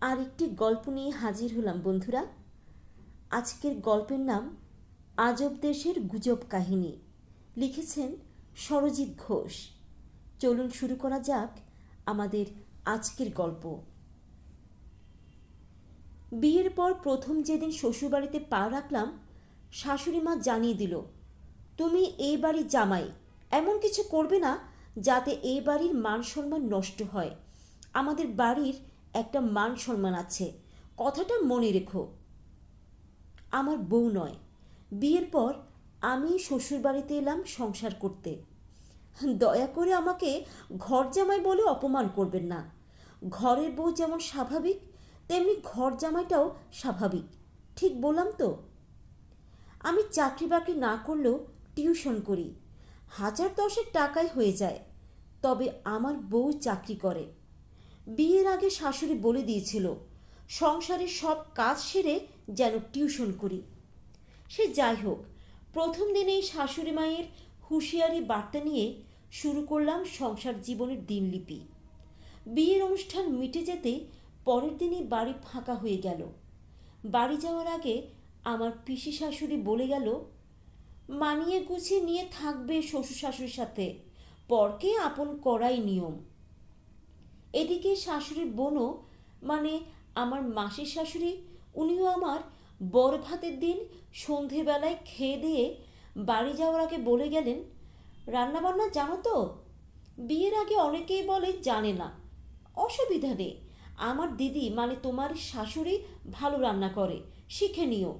আরেকটি গল্প নিয়ে হাজির হলাম, বন্ধুরা। আজকের গল্পের নাম আজব দেশের গুজব কাহিনী। লিখেছেন সরজিৎ ঘোষ। চলুন শুরু করা যাক আমাদের আজকের গল্প। বিয়ের পর প্রথম যেদিন শ্বশুরবাড়িতে পা রাখলাম, শাশুড়ি মা জানিয়ে দিল, তুমি এই বাড়ির জামাই। এমন কিছু করবে না যাতে এই বাড়ির মান সম্মান নষ্ট হয়। আমাদের বাড়ির একটা মান সম্মান আছে। কথাটা মনে রেখো। আমার বউ নয়। বিয়ের পর আমি শ্বশুরবাড়িতে এলাম সংসার করতে। দয়া করে আমাকে ঘর জামাই বলে অপমান করবেন না। ঘরের বউ যেমন স্বাভাবিক, তেমনি ঘর জামাইটাও স্বাভাবিক। ঠিক বললাম তো? আমি চাকরি বাকরি না করলেও টিউশন করি। হাজার দশেক টাকাই হয়ে যায়। তবে আমার বউ চাকরি করে। বিয়ের আগে শাশুড়ি বলে দিয়েছিল সংসারের সব কাজ সেরে যেন টিউশন করি। সে যাই হোক, প্রথম দিনেই শাশুড়ি মায়ের হুঁশিয়ারি বার্তা নিয়ে শুরু করলাম সংসার জীবনের দিনলিপি। বিয়ের অনুষ্ঠান মিটে যেতে পরের দিনই বাড়ি ফাঁকা হয়ে গেল। বাড়ি যাওয়ার আগে আমার পিসি শাশুড়ি বলে গেল, মানিয়ে গুছিয়ে নিয়ে থাকবে শ্বশুর শাশুড়ির সাথে। পরকে আপন করাই নিয়ম। এদিকে শাশুড়ির বোনও মানে আমার মাসির শাশুড়ি, উনিও আমার বড় ভাতের দিন সন্ধেবেলায় খেয়ে দিয়ে বাড়ি যাওয়ার আগে বলে গেলেন, রান্নাবান্না জানো তো? বিয়ের আগে অনেকেই বলে জানে না। অসুবিধা নেই। আমার দিদি মানে তোমার শাশুড়ি ভালো রান্না করে, শিখে নিও।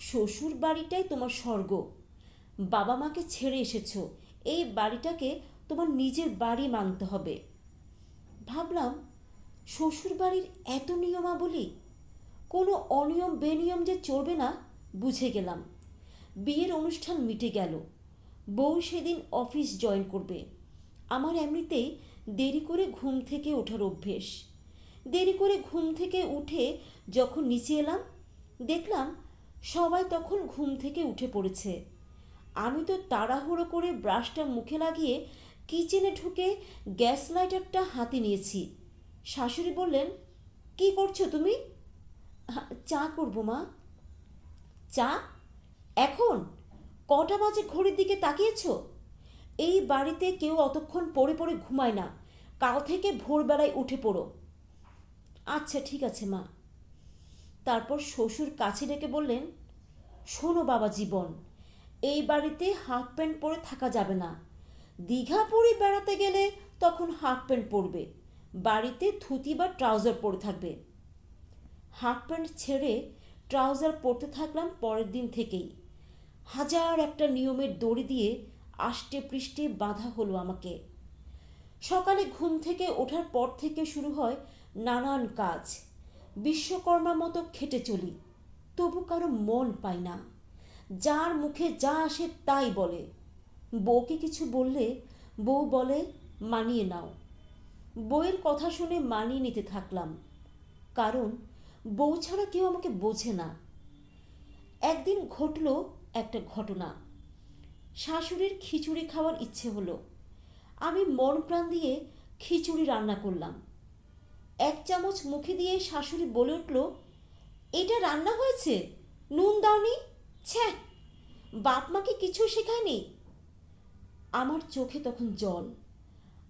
শ্বশুর বাড়িটাই তোমার স্বর্গ। বাবা মাকে ছেড়ে এসেছ। এই বাড়িটাকে তোমার নিজের বাড়ি মানতে হবে। ভাবলাম শ্বশুর বাড়ির এত নিয়মাবলী, কোনো অনিয়ম বেনিয়ম যে চলবে না, বুঝে গেলাম। বিয়ের অনুষ্ঠান মিটে গেল। বউ সেদিন অফিস জয়েন করবে। আমার এমনিতেই দেরি করে ঘুম থেকে ওঠার অভ্যেস। দেরি করে ঘুম থেকে উঠে যখন নিচে এলাম, দেখলাম সবাই তখন ঘুম থেকে উঠে পড়েছে। আমি তো তাড়াহুড়ো করে ব্রাশটা মুখে লাগিয়ে কিচেনে ঢুকে গ্যাস লাইটারটা হাতে নিয়েছি। শাশুড়ি বললেন, কি করছ তুমি? চা করব মা। চা? এখন? কটা বাজে ঘড়ির দিকে তাকিয়েছো? এই বাড়িতে কেউ অতক্ষণ পড়ে পড়ে ঘুমায় না। কাল থেকে ভোরবেলায় উঠে পড়ো। আচ্ছা ঠিক আছে মা। তারপর শ্বশুর কাছে ডেকে বললেন, শোনো বাবা জীবন, এই বাড়িতে হাফ প্যান্ট পরে থাকা যাবে না। দীঘা পুরী বেড়াতে গেলে তখন হাফ প্যান্ট পরবে, বাড়িতে ধুতি বা ট্রাউজার পরে থাকবে। হাফ প্যান্ট ছেড়ে ট্রাউজার পরতে থাকলাম পরের দিন থেকেই। হাজার একটা নিয়মের দড়ি দিয়ে আষ্টে পৃষ্ঠে বাঁধা হলো আমাকে। সকালে ঘুম থেকে ওঠার পর থেকে শুরু হয় নানান কাজ। বিশ্বকর্মার মতো খেটে চলি, তবু কারও মন পাই না। যার মুখে যা আসে তাই বলে। বউকে কিছু বললে বউ বলে, মানিয়ে নাও। বউয়ের কথা শুনে মানিয়ে নিতে থাকলাম। কারণ বউ ছাড়া কেউ আমাকে বোঝে না। একদিন ঘটল একটা ঘটনা। শাশুড়ির খিচুড়ি খাওয়ার ইচ্ছে হলো। আমি মন প্রাণ দিয়ে খিচুড়ি রান্না করলাম। এক চামচ মুখে দিয়ে শাশুড়ি বলে উঠল, এটা রান্না হয়েছে? নুন দাওনি? ছ্যা! বাপ মাকে কিছু শেখায়নি? আমার চোখে তখন জল।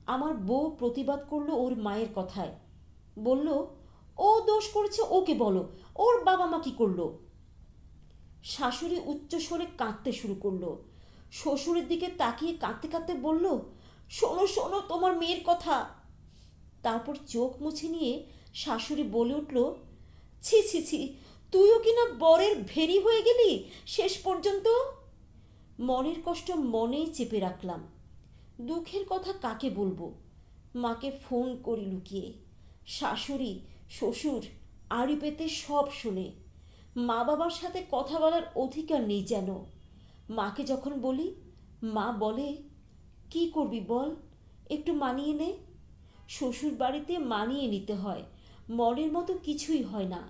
আমার বউ প্রতিবাদ করল ওর মায়ের কথায়। বলল, ও দোষ করেছে ওকে বলো, ওর বাবা মা কি করল? শাশুড়ি উচ্চস্বরে কাঁদতে শুরু করল। শ্বশুরের দিকে তাকিয়ে কাঁদতে কাঁদতে বলল, শোনো শোনো তোমার মেয়ের কথা। তারপর চোখ মুছে নিয়ে শাশুড়ি বলে উঠল, ছি ছি ছি, তুইও কিনা বরের ভেরি হয়ে গেলি শেষ পর্যন্ত? মনের কষ্ট মনেই চেপে রাখলাম। দুঃখের কথা কাকে বলব? মাকে ফোন করি লুকিয়ে। শাশুড়ি, শ্বশুর আড়ি পেতে সব শুনে। মা বাবার সাথে কথা বলার অধিকার নেই যেন। মাকে যখন বলি, মা বলে, কি করবি বল? একটু মানিয়ে নে। শ্বশুর বাড়িতে মানিয়ে নিতে হয়। মনের মতো কিছুই হয় না।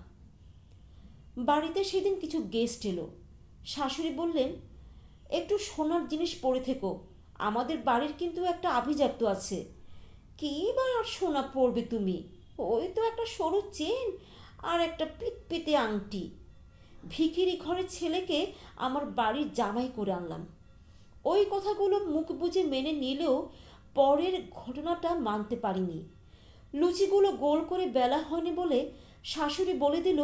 বাড়িতে সেদিন কিছু গেস্ট এলো। শাশুড়ি বললেন একটু সোনার জিনিস পরে থেকো। আমাদের বাড়ির কিন্তু একটা আভিজাত্য আছে। কি বা আর সোনা পরবে তুমি? ওই তো একটা সরু চেন আর একটা পিতপিতে আংটি। ভিখিরি ঘরের ছেলেকে আমার বাড়ির জামাই করে আনলাম। ওই কথাগুলো মুখ বুজে মেনে নিলেও পরের ঘটনাটা মানতে পারিনি। লুচিগুলো গোল করে বেলা হয়নি বলে শাশুড়ি বলে দিল,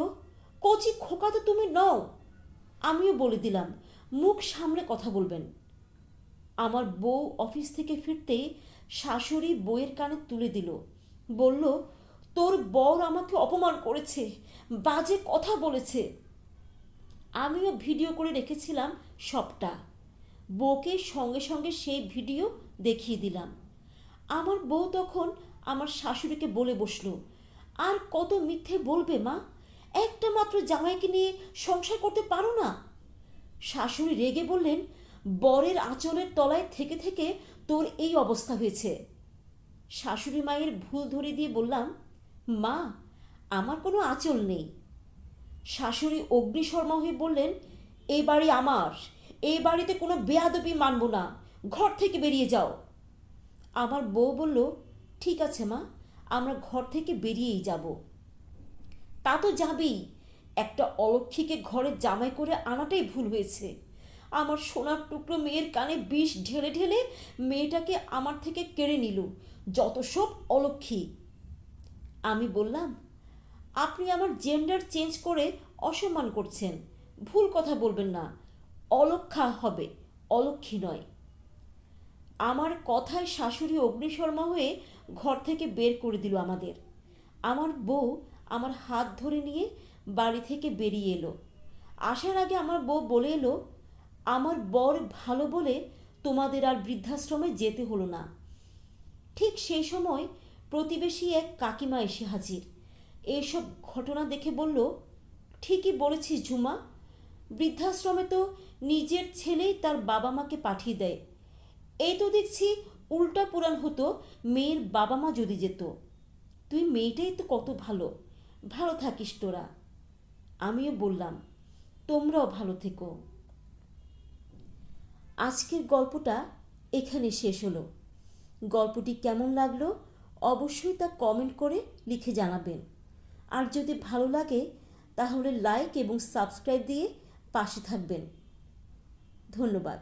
কচি খোকা তো তুমি নও। আমিও বলে দিলাম মুখ সামলে কথা বলবেন। আমার বউ অফিস থেকে ফিরতেই শাশুড়ি বইয়ের কানে তুলে দিল। বলল, তোর বর আমাকে অপমান করেছে, বাজে কথা বলেছে। আমিও ভিডিও করে রেখেছিলাম সবটা। বউকে সঙ্গে সঙ্গে সেই ভিডিও দেখিয়ে দিলাম। আমার বউ তখন আমার শাশুড়িকে বলে বসল, আর কত মিথ্যে বলবে মা? একটা মাত্র জামাইকে নিয়ে সংসার করতে পারো না? শাশুড়ি রেগে বললেন, বরের আঁচলের তলায় থেকে থেকে তোর এই অবস্থা হয়েছে। শাশুড়ি মায়ের ভুল ধরে দিয়ে বললাম, মা, আমার কোনো আঁচল নেই। শাশুড়ি অগ্নিশর্মা হয়ে বললেন এই বাড়ি আমার এই বাড়িতে কোনো বেয়াদবি মানব না, ঘর থেকে বেরিয়ে যাও। আমার বউ বলল, ঠিক আছে মা, আমরা ঘর থেকে বেরিয়েই যাব। তা তো যাবেই একটা অলক্ষীকে ঘরে জামাই করে আনাটাই ভুল হয়েছে। আমার সোনার টুকরো মেয়ের কানে বিষ ঢেলে ঢেলে মেয়েটাকে আমার থেকে কেড়ে নিল, যত সব অলক্ষী। আমি বললাম, আপনি আমার জেন্ডার চেঞ্জ করে অসম্মান করছেন। ভুল কথা বলবেন না। অলক্ষা হবে, অলক্ষী নয়। আমার কথায় শাশুড়ি অগ্নিশর্মা হয়ে ঘর থেকে বের করে দিল আমাদের। আমার বউ আমার হাত ধরে নিয়ে বাড়ি থেকে বেরিয়ে এলো। আসার আগে আমার বউ বলে এলো, আমার বর ভালো বলে তোমাদের আর বৃদ্ধাশ্রমে যেতে হলো না। ঠিক সেই সময় প্রতিবেশী এক কাকিমা এসে হাজির। এইসব ঘটনা দেখে বলল, ঠিকই বলেছিস ঝুমা, বৃদ্ধাশ্রমে তো নিজের ছেলেই তার বাবা মাকে পাঠিয়ে দেয়। এই তো দেখছি উল্টা পুরাণ হতো, মেয়ের বাবা মা যদি যেত। তুই মেয়েটাই তো কত ভালো ভালো থাকিস তোরা। আমিও বললাম, তোমরাও ভালো থেকো। আজকের গল্পটা এখানে শেষ হলো। গল্পটি কেমন লাগল অবশ্যই তা কমেন্ট করে লিখে জানাবেন। আর যদি ভালো লাগে, তাহলে লাইক এবং সাবস্ক্রাইব দিয়ে পাশে থাকবেন। ধন্যবাদ।